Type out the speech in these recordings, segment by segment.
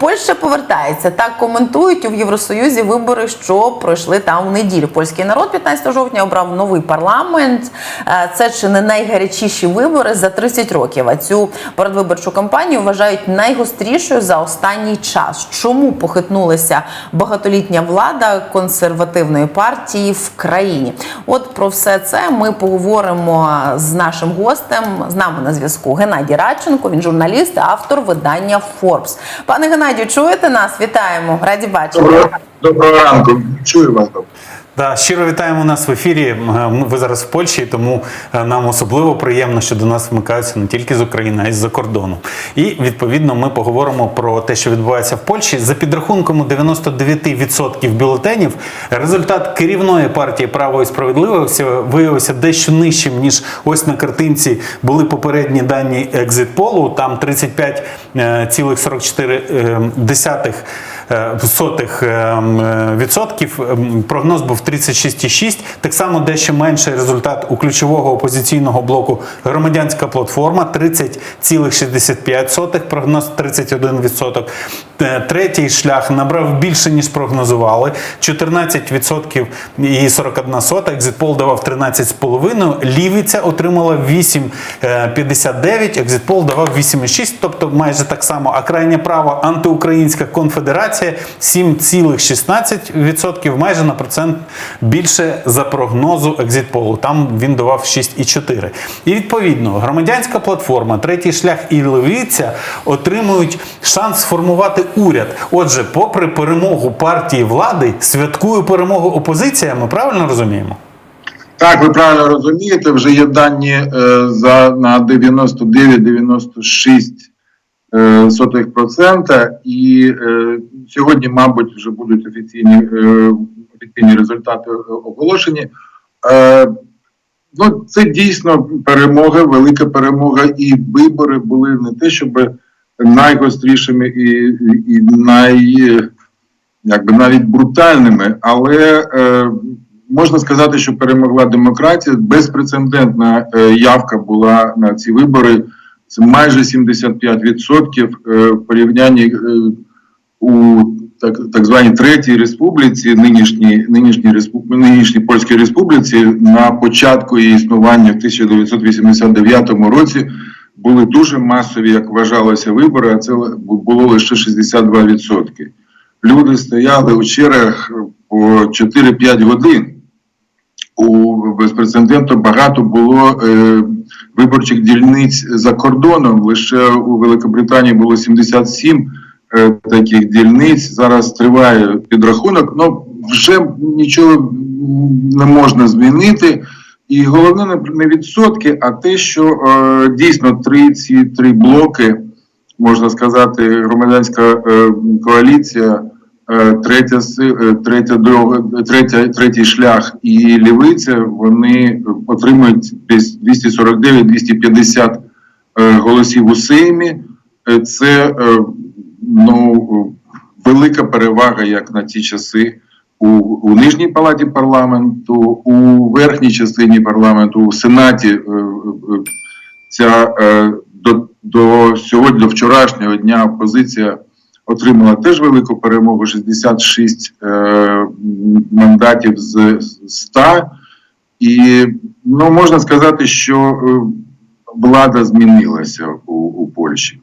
Польща повертається так коментують у Євросоюзі вибори, що пройшли там у неділю. Польський народ 15 жовтня обрав новий парламент. Е, Це чи не найгарячіші вибори за 30 років. А цю передвиборчу кампанію вважають найгострішою за останній час. Чому похитнулася багатолітня влада консервативної партії в країні? От про все це ми поговоримо з нашим гостем. З нами на зв'язку Геннадій Радченко. Він журналіст, автор видання Forbes. Пане Геннадію, чуєте нас? Вітаємо, раді бачити. Доброго, доброго ранку. Чую вас. Да, щиро вітаємо нас в ефірі. Е, Ви зараз в Польщі, тому е, нам особливо приємно, що до нас вмикаються не тільки з України, а й з-за кордону. І відповідно ми поговоримо про те, що відбувається в Польщі. За підрахунком 99% бюлетенів, результат керівної партії право і справедливості виявився дещо нижчим ніж ось на картинці були попередні дані екзитполу. Там 35,44 е, сотих е, е, відсотків. Прогноз був 36,6. Так само дещо менший результат у ключового опозиційного блоку громадянська платформа 30,65, прогноз 31%. Е, Третій шлях набрав більше, ніж прогнозували. 14% і 41 сота. Екзитпол давав 13,5. Лівиця отримала 8,59, екзитпол давав 8,6, тобто майже так само. А крайня права антиукраїнська конфедерація 7,16%, майже на процент більше за прогнозу екзитполу. Там він давав 6,4. І відповідно громадянська платформа, третій шлях і левиця отримують шанс сформувати уряд. Отже, попри перемогу партії влади, святкує перемогу опозиція. Ми правильно розуміємо? Так, ви правильно розумієте, вже є дані е, за на 99-96 е, сотих процента, і е, сьогодні, мабуть, вже будуть офіційні, е, офіційні результати е, оголошені. Е, ну, це дійсно перемога, велика перемога, і вибори були не те, щоб найгострішими і, і най, якби навіть брутальними, але е, можна сказати, що перемогла демократія. Безпрецедентна е, явка була на ці вибори. Це майже 75% е, в порівнянні е, у так, так званій третій республіці, нинішній, нинішній, респуб... нинішній польській республіці, на початку її існування в 1989 році були дуже масові, як вважалося, вибори, а це було лише 62%. Люди стояли у чергах по 4-5 годин. У безпрецедентно багато було е, виборчих дільниць за кордоном. Лише у Великобританії було 77 е, таких дільниць. Зараз триває підрахунок. Ну вже нічого не можна змінити. І головне не- відсотки, а те, що е, дійсно три ці три блоки, можна сказати, громадянська е, коаліція, третя си- е, третя дорога, третя, третій шлях і лівиця, вони отримують десь 249-250 е, голосів у Сеймі. Е, Це е, ну велика перевага, як на ті часи у, у нижній палаті парламенту, у верхній частині парламенту, у сенаті. е, е, Ця е, до, до сьогодні, до вчорашнього дня опозиція отримала теж велику перемогу 66 е, мандатів з 100. І ну, можна сказати, що е, влада змінилася у, у Польщі.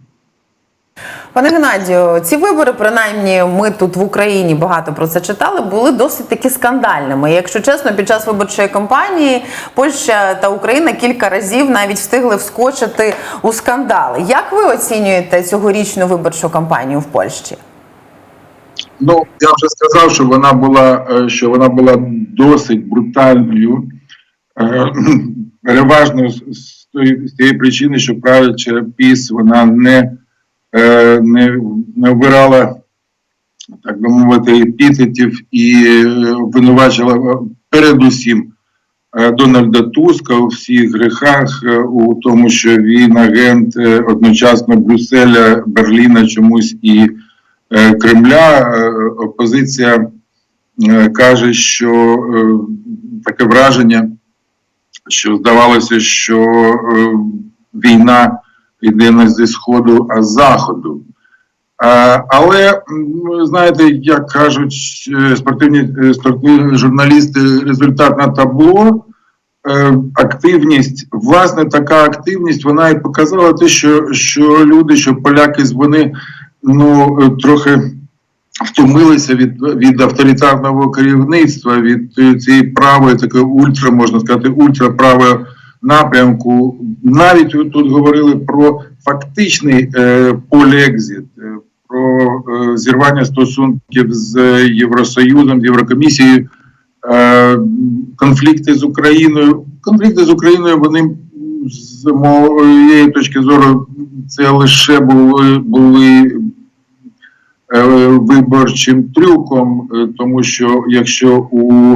Пане Геннадію, ці вибори, принаймні, ми тут в Україні багато про це читали, були досить таки скандальними. Якщо чесно, під час виборчої кампанії Польща та Україна кілька разів навіть встигли вскочити у скандали. Як ви оцінюєте цьогорічну виборчу кампанію в Польщі? Ну, я вже сказав, що вона була, е, що вона була досить брутальною, е, переважно з, тієї причини, що правляча піс вона не, не, не обирала, так би мовити, епітетів і е, обвинувачила е, передусім е, Дональда Туска у всіх грехах, е, у тому, що він агент е, одночасно Брюсселя, Берліна чомусь і е, Кремля. Е, Опозиція е, каже, що е, таке враження, що здавалося, що е, війна йде не зі сходу, а з заходу. Але знаєте, як кажуть е, спортивні, е, спортивні журналісти, результат на табло. е, Активність, власне, така активність, вона і показала те, що, що люди, що поляки, вони ну трохи втомилися від, від авторитарного керівництва, від цієї правої, такої ультра, можна сказати, ультраправої напрямку. Навіть тут говорили про фактичний е, поліекзит, е, про е, зірвання стосунків з Євросоюзом, з Єврокомісією, конфлікти з Україною. Конфлікти з Україною вони з моєї точки зору це лише були, були виборчим трюком, тому що якщо у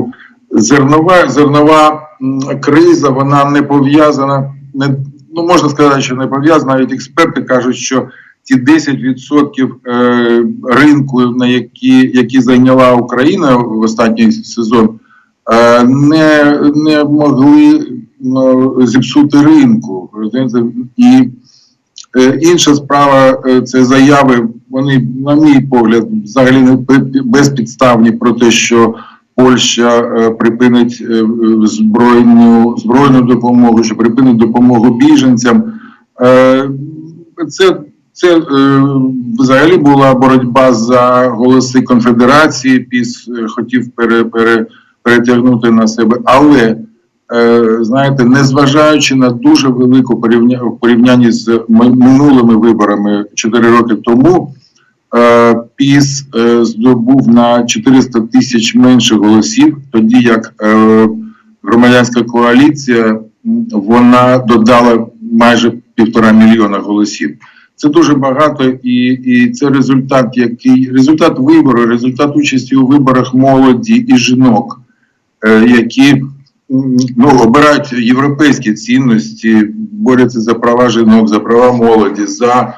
зернова зернова криза вона не пов'язана, не ну можна сказати, що не пов'язана. Навіть експерти кажуть, що ті 10% е, ринку, на які, які зайняла Україна в останній сезон, е, не, не могли ну, зіпсути ринку. І Е, Інша справа це заяви. Вони, на мій погляд, взагалі не безпідставні про те, що Польща е, припинить е, збройну збройну допомогу, що припинить допомогу біженцям. Е, Це, це взагалі була боротьба за голоси конфедерації. Піс хотів пере, пере, перетягнути на себе, але знаєте, незважаючи на дуже велику порівня порівнянні з минулими виборами 4 роки тому, ПІС е, здобув на 400 тисяч менше голосів, тоді як е, громадянська коаліція вона додала майже півтора мільйона голосів. Це дуже багато, і, і це результат, який результат вибору, результат участі у виборах молоді і жінок, е, які ну, обирають європейські цінності, борються за права жінок, за права молоді, за е,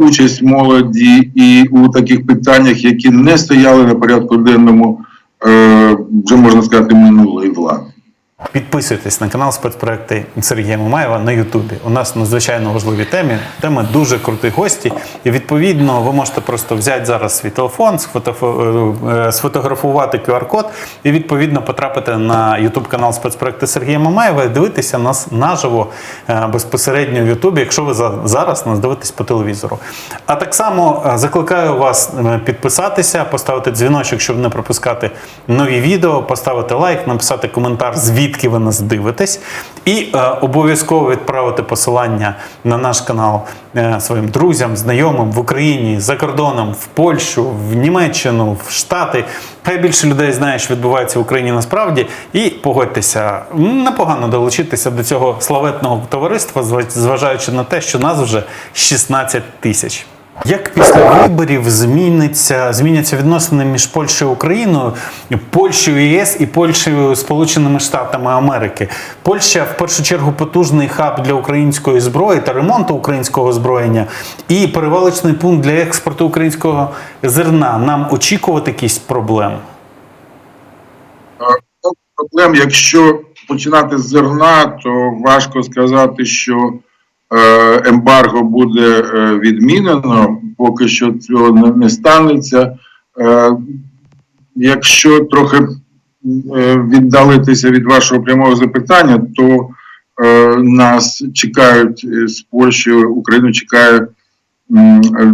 участь молоді і у таких питаннях, які не стояли на порядку денному, е, вже можна сказати, минулої влади. Підписуйтесь на канал спецпроекти Сергія Мамаєва на Ютубі. У нас надзвичайно важливі теми, теми дуже круті гості. І відповідно ви можете просто взяти зараз свій телефон, е, сфотографувати QR-код і відповідно потрапити на Ютуб канал спецпроекти Сергія Мамаєва і дивитися нас наживо е, безпосередньо в Ютубі, якщо ви зараз нас дивитесь по телевізору. А так само е, закликаю вас е, підписатися, поставити дзвіночок, щоб не пропускати нові відео, поставити лайк, написати коментар, звідки ви нас дивитесь, і е, обов'язково відправити посилання на наш канал е, своїм друзям, знайомим в Україні, за кордоном, в Польщу, в Німеччину, в Штати. Хай більше людей знає, що відбувається в Україні насправді. І погодьтеся, непогано долучитися до цього славетного товариства, зва- зважаючи на те, що нас вже 16 тисяч. Як після виборів зміниться, зміняться відносини між Польщею і Україною, Польщею ЄС і Польщею Сполученими Штатами Америки? Польща в першу чергу потужний хаб для української зброї та ремонту українського озброєння і перевалочний пункт для експорту українського зерна. Нам очікувати якісь проблеми? Ну, проблем, якщо починати з зерна, то важко сказати, що ембарго буде е, відмінено, поки що цього не, не станеться. Е, якщо трохи е, віддалитися від вашого прямого запитання, то е, нас чекають е, з Польщею, Україну чекає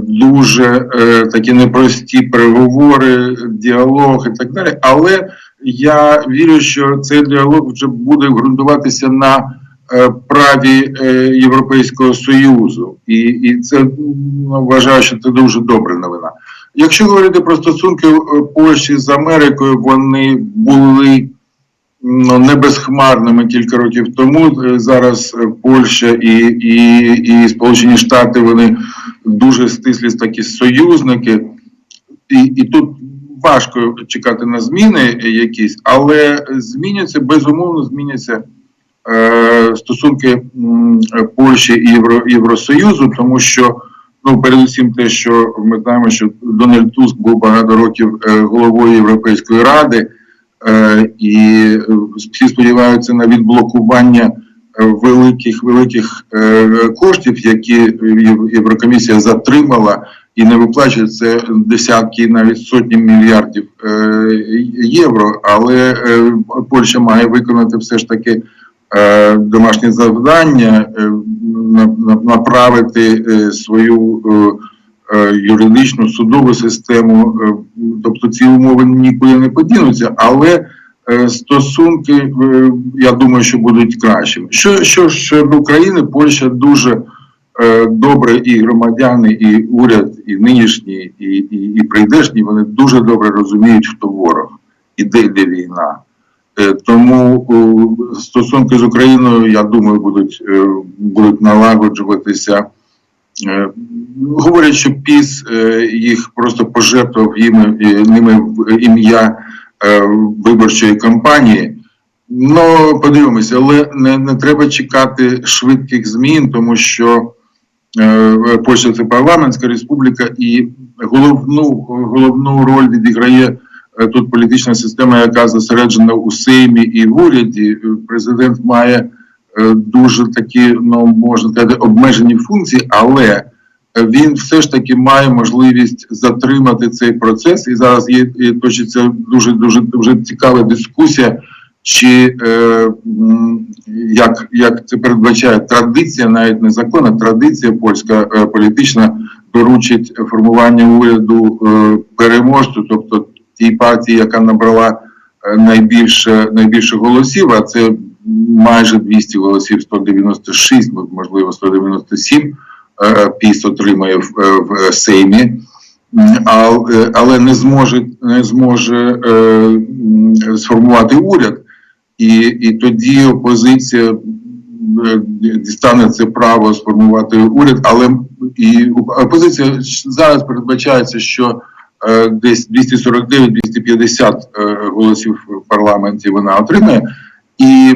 дуже е, такі непрості переговори, діалог і так далі. Але я вірю, що цей діалог вже буде ґрунтуватися на е, праві е, Європейського Союзу, і, і це вважаю, що це дуже добра новина. Якщо говорити про стосунки е, Польщі з Америкою, вони були ну, не безхмарними кілька років тому. Е, Зараз е, Польща і, і, і Сполучені Штати вони дуже стислі такі союзники, і, і тут важко чекати на зміни якісь, але зміняться безумовно зміняться е, стосунки Польщі і Євро, Євросоюзу, тому що ну передусім те, що ми знаємо, що Дональд Туск був багато років е, головою Європейської ради, е, і е, всі сподіваються на відблокування е, великих великих е, коштів, які Єв- Єврокомісія затримала і не виплачують це десятки, навіть сотні мільярдів е, євро. Але е, Польща має виконати все ж таки е, домашнє завдання, е, на- на- направити е, свою. е, е, юридичну судову систему, е, тобто ці умови нікуди не подінуться, але е, стосунки, е, я думаю, що будуть кращими. Що, що щодо України, Польща дуже е, добре, і громадяни, і уряд, і нинішні, і, і, і прийдешні, вони дуже добре розуміють, хто ворог і де йде війна. Е, Тому е, стосунки з Україною, я думаю, будуть, е, будуть налагоджуватися. Говорять, що ПІС їх просто пожертвував їм, ними в ім'я виборчої кампанії. Ну, подивимося, але не, не треба чекати швидких змін, тому що е, Польща це парламентська республіка, і головну, головну роль відіграє тут політична система, яка зосереджена у Сеймі і в уряді. Е, Президент має е, дуже такі, ну можна сказати, обмежені функції, але е, він все ж таки має можливість затримати цей процес. І зараз є точиться дуже дуже дуже цікава дискусія. Чи е, як, як це передбачає традиція, навіть не закон, а традиція польська е, політична доручить формування уряду е, переможцю, тобто тій партії, яка набрала е, найбільше найбільше голосів, а це майже 200 голосів, 196, можливо, 197 е, піс отримає в, е, в Сеймі. Але не зможе не зможе сформувати уряд, і, і тоді опозиція дістане це право сформувати уряд, але і опозиція зараз передбачається, що десь 249-250 е, голосів в парламенті вона отримає. І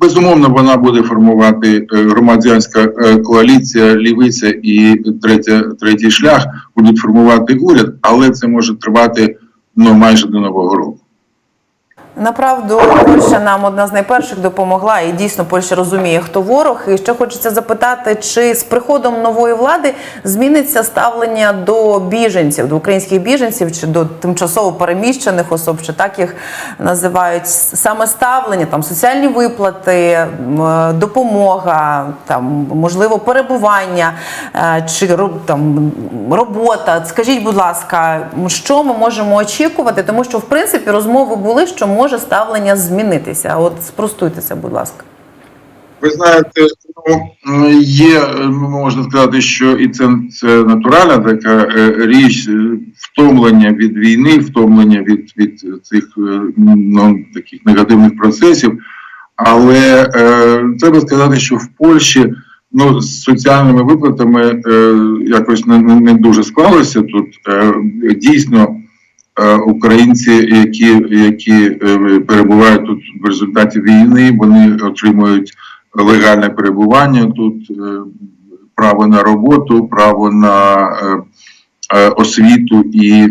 безумовно вона буде формувати е, громадянська е, коаліція, лівиця і третя, третій шлях будуть формувати уряд, але це може тривати ну майже до нового року. Направду, Польща нам одна з найперших допомогла, і дійсно Польща розуміє, хто ворог. І ще хочеться запитати, чи з приходом нової влади зміниться ставлення до біженців, до українських біженців, чи до тимчасово переміщених особ, чи так їх називають саме ставлення, там соціальні виплати, е, допомога, там можливо перебування е, чи там робота. Скажіть, будь ласка, що ми можемо очікувати, тому що в принципі розмови були, що може ставлення змінитися. От спростуйте це, будь ласка. Ви знаєте, ну, є, е, можна сказати, що і це, це натуральна така е, річ, е, втомлення від війни, втомлення від, від цих е, ну, таких негативних процесів. Але е, треба сказати, що в Польщі ну, з соціальними виплатами е, якось не, не, дуже склалося тут. Е, дійсно, українці, які, які е, перебувають тут в результаті війни, вони отримують легальне перебування тут, е, право на роботу, право на е, е, освіту і,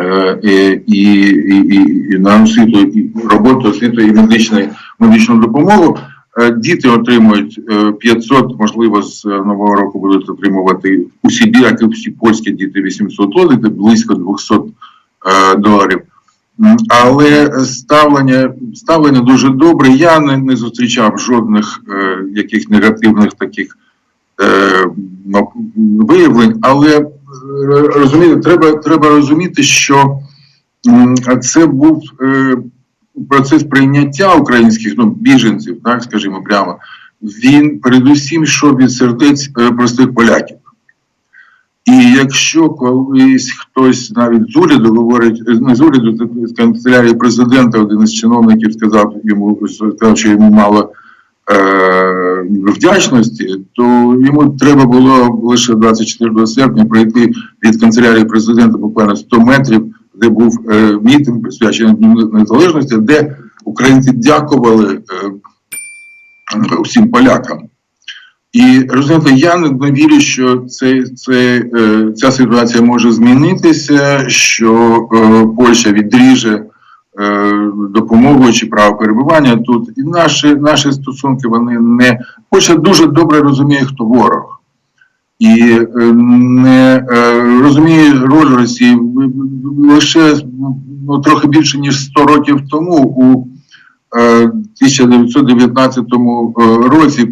е, і, і, і, і, на освіту, і роботу, освіту і медичну, медичну допомогу. Е, Діти отримують е, 500, можливо, з е, нового року будуть отримувати усі як і всі польські діти 800 злотих, близько 200 е, доларів. Але ставлення, ставлення дуже добре. Я не, не зустрічав жодних е, яких негативних таких е, виявлень, але е, розумієте, треба, треба розуміти, що це був е, процес прийняття українських ну, біженців, так скажімо прямо. Він передусім йшов від сердець е, простих поляків. І якщо колись хтось навіть з уряду говорить, е, не з уряду, з канцелярії президента, один із чиновників сказав йому, сказав, що йому мало е, вдячності, то йому треба було лише 24 серпня пройти від канцелярії президента буквально 100 метрів, де був е, мітинг присвячений незалежності, де українці дякували е, усім полякам. І розумієте, я не, вірю, що це, це, е, ця ситуація може змінитися, що е, Польща відріже е, допомогу чи право перебування тут. І наші, наші стосунки вони не Польща дуже добре розуміє, хто ворог. і е, не е, розуміє роль Росії лише ну, трохи більше ніж 100 років тому, у е, 1919 е, році,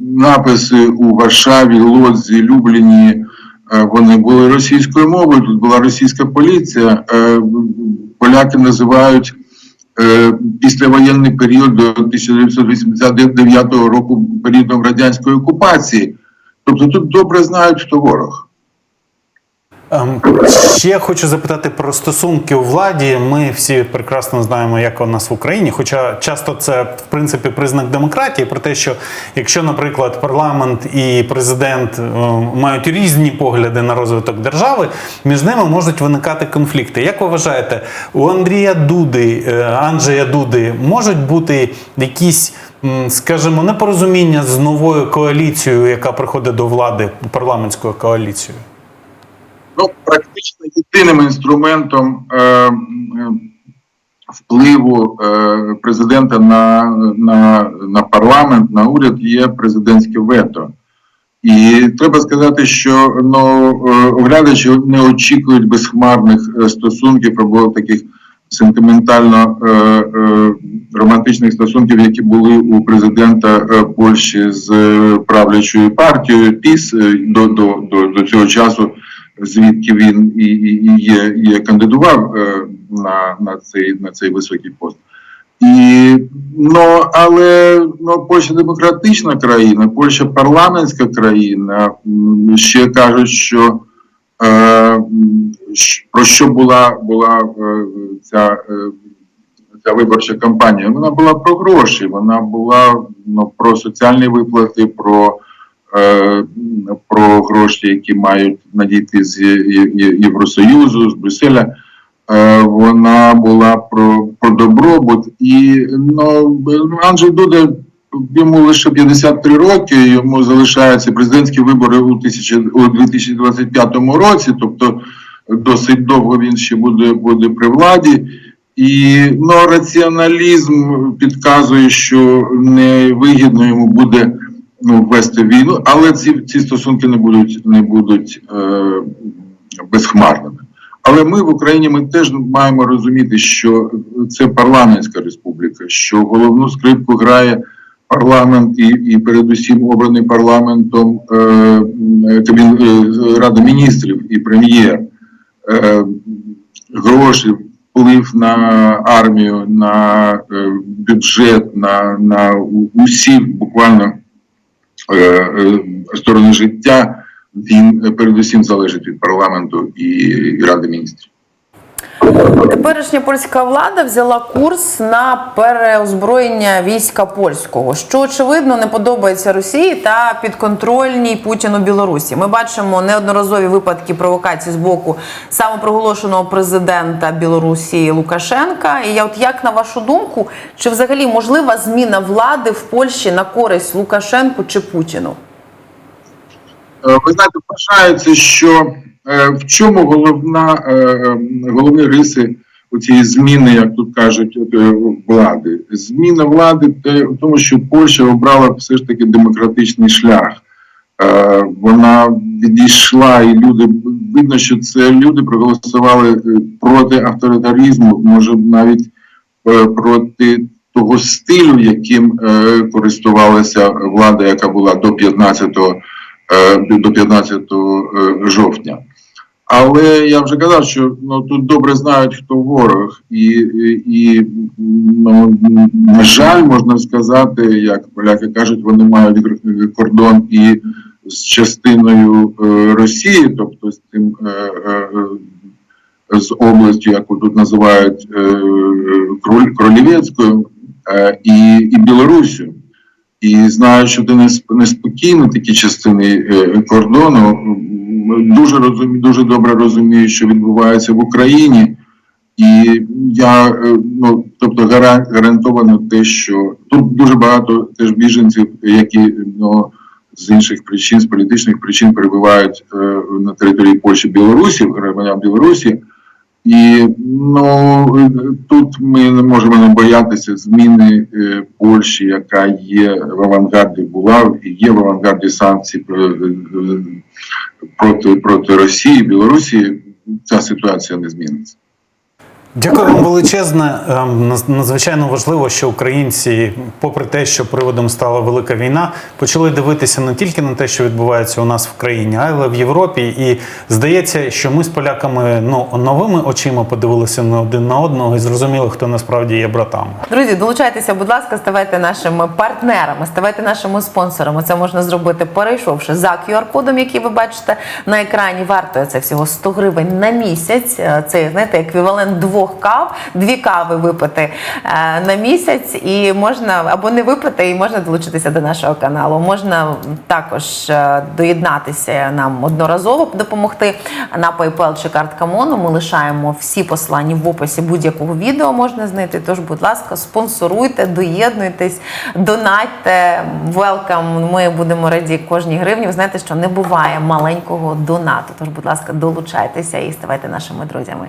написи у Варшаві, Лодзі, Любліні. е, Вони були російською мовою, тут була російська поліція. Е, Поляки називають е, післявоєнний період до 1989 року періодом радянської окупації. Тобто тут добре знають, хто ворог. Ем, Ще хочу запитати про стосунки у владі. Ми всі прекрасно знаємо, як у нас в Україні. Хоча часто це в принципі признак демократії, про те, що якщо, наприклад, парламент і президент е, мають різні погляди на розвиток держави, між ними можуть виникати конфлікти. Як ви вважаєте, у Андрія Дуди, е, Анджея Дуди можуть бути якісь, скажімо, непорозуміння з новою коаліцією, яка приходить до влади, парламентською коаліцією? Ну, практично єдиним інструментом е, впливу е, президента на, на, на парламент, на уряд є президентське вето. І треба сказати, що ну, е, оглядачі не очікують безхмарних е, стосунків або таких сентиментально е, е, романтичних стосунків, які були у президента е, Польщі з правлячою партією ПІС до, до, до, до цього часу звідки він і, і, і є, є кандидував е, на, на, цей, на цей високий пост. І, ну, але ну, Польща демократична країна, Польща парламентська країна. Ще кажуть, що е, про що була, була е, ця, е, ця виборча кампанія? Вона була про гроші, вона була ну, про соціальні виплати, про про гроші, які мають надійти з Євросоюзу, з Брюсселя. Е, Вона була про, про добробут. І ну, Анджей Дуда йому лише 53 роки, йому залишаються президентські вибори у, 1000, у 2025 році, тобто досить довго він ще буде, буде при владі. І ну, раціоналізм підказує, що невигідно йому буде ну, вести війну, але ці, ці стосунки не будуть, не будуть е, безхмарними. Але ми в Україні ми теж маємо розуміти, що це парламентська республіка, що головну скрипку грає парламент і, і передусім обраний парламентом е, е, Рада міністрів і прем'єр. Е, гроші, вплив на армію, на е, бюджет, на, на усі буквально сторони життя, він е, передусім залежить від парламенту і Ради міністрів. Теперішня польська влада взяла курс на переозброєння війська польського, що очевидно не подобається Росії та підконтрольній Путіну Білорусі. Ми бачимо неодноразові випадки провокацій з боку самопроголошеного президента Білорусі Лукашенка. І я от як на вашу думку, чи взагалі можлива зміна влади в Польщі на користь Лукашенку чи Путіну? Е, Ви знаєте, вважається, що в чому головна, е, е, головні риси у цієї зміни, як тут кажуть, е, влади? Зміна влади те в тому, що Польща обрала все ж таки демократичний шлях. Е, Вона відійшла, і люди видно, що це люди проголосували е, проти авторитаризму, може навіть е, проти того стилю, яким е, користувалася влада, яка була до 15-го е, до 15 е, жовтня. Але я вже казав, що ну тут добре знають, хто ворог, і, і, ну, на жаль, можна сказати, як поляки кажуть, вони мають кордон і з частиною е, Росії, тобто з тим е, е, е, з областю, яку тут називають е, Кролівецькою, е, і, і Білоруссю. І знаю, що де несп- неспокійні такі частини е, кордону. Дуже розумію, дуже добре розумію, що відбувається в Україні. І я е, ну тобто гара- гарантовано те, що тут дуже багато теж біженців, які ну з інших причин, з політичних причин перебувають е, на території Польщі Білорусі, громадян Білорусі. І ну тут ми не можемо не боятися зміни е, Польщі, яка є в авангарді, була і є в авангарді санкцій е, е, проти, проти Росії, Білорусі. Ця ситуація не зміниться. Дякую вам величезне. Ем, Надзвичайно важливо, що українці, попри те, що приводом стала велика війна, почали дивитися не тільки на те, що відбувається у нас в країні, але й в Європі. І здається, що ми з поляками ну новими очима подивилися на один на одного і зрозуміли, хто насправді є братами. Друзі, долучайтеся, будь ласка, ставайте нашими партнерами, ставайте нашими спонсорами. Це можна зробити, перейшовши за QR-кодом, який ви бачите на екрані. Вартує це всього 100 гривень на місяць. Е, Це знаєте, еквівалент двох кав, дві кави випити е, на місяць, і можна або не випити, і можна долучитися до нашого каналу. Можна також е, доєднатися нам одноразово допомогти на PayPal чи картка Моно. Ми лишаємо всі посилання в описі будь-якого відео можна знайти. Тож, будь ласка, спонсоруйте, доєднуйтесь, донатьте. Welcome. Ми будемо раді кожній гривні. Ви знаєте, що не буває маленького донату. Тож, будь ласка, долучайтеся і ставайте нашими друзями.